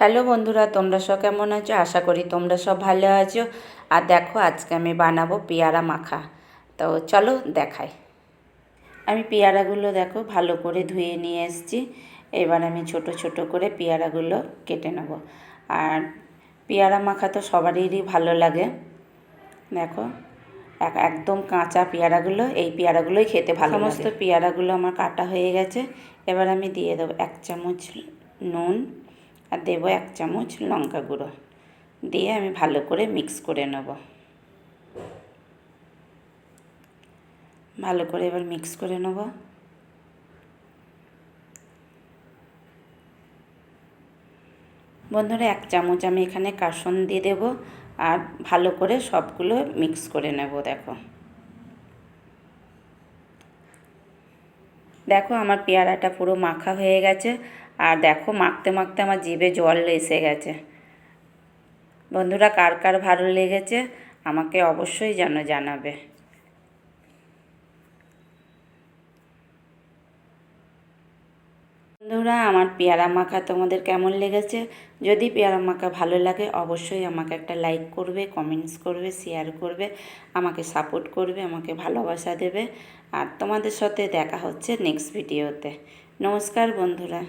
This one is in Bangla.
হ্যালো বন্ধুরা, তোমরা সব কেমন আছো? আশা করি তোমরা সব ভালো আছো। আর দেখো, আজকে আমি বানাবো পেয়ারা মাখা। তো চলো দেখাই। আমি পেয়ারাগুলো দেখো, ভালো করে ধুয়ে নিয়ে এসেছি। এবার আমি ছোট ছোট করে পেয়ারাগুলো কেটে নেব। আর পেয়ারা মাখা তো সবারই ভালো লাগে। দেখো, এক, একদম কাঁচা পেয়ারাগুলো, এই পেয়ারাগুলোই খেতে ভালো সমস্ত পেয়ারাগুলো আমার কাটা হয়ে গেছে। এবার আমি দিয়ে দেবো এক চামচ নুন। আর দেবো এক চামচ লঙ্কা গুঁড়ো। দিয়ে আমি ভালো করে মিক্স করে নেব। ভালো করে এবার মিক্স করে নেব। বন্ধুরা, এক চামচ আমি এখানে কাসন দিয়ে দেব। আর ভালো করে সবগুলো মিক্স করে নেব, দেখো। দেখো আমার পেয়ারাটা পুরো মাখা হয়ে গেছে আর দেখো মাখতে মাখতে আমার জিভে জল এসে গেছে। বন্ধুরা কার কার ভালো লেগেছে আমাকে অবশ্যই যেন জানাবে। বন্ধুরা, আমার পেয়ারা মাখা তোমাদের কেমন লেগেছে? যদি পেয়ারা মাখা ভালো লাগে, অবশ্যই আমাকে একটা লাইক করবে কমেন্টস করবে শেয়ার করবে, আমাকে সাপোর্ট করবে, আমাকে ভালোবাসা দেবে। আর তোমাদের সাথে দেখা হচ্ছে নেক্সট ভিডিওতে নমস্কার বন্ধুরা।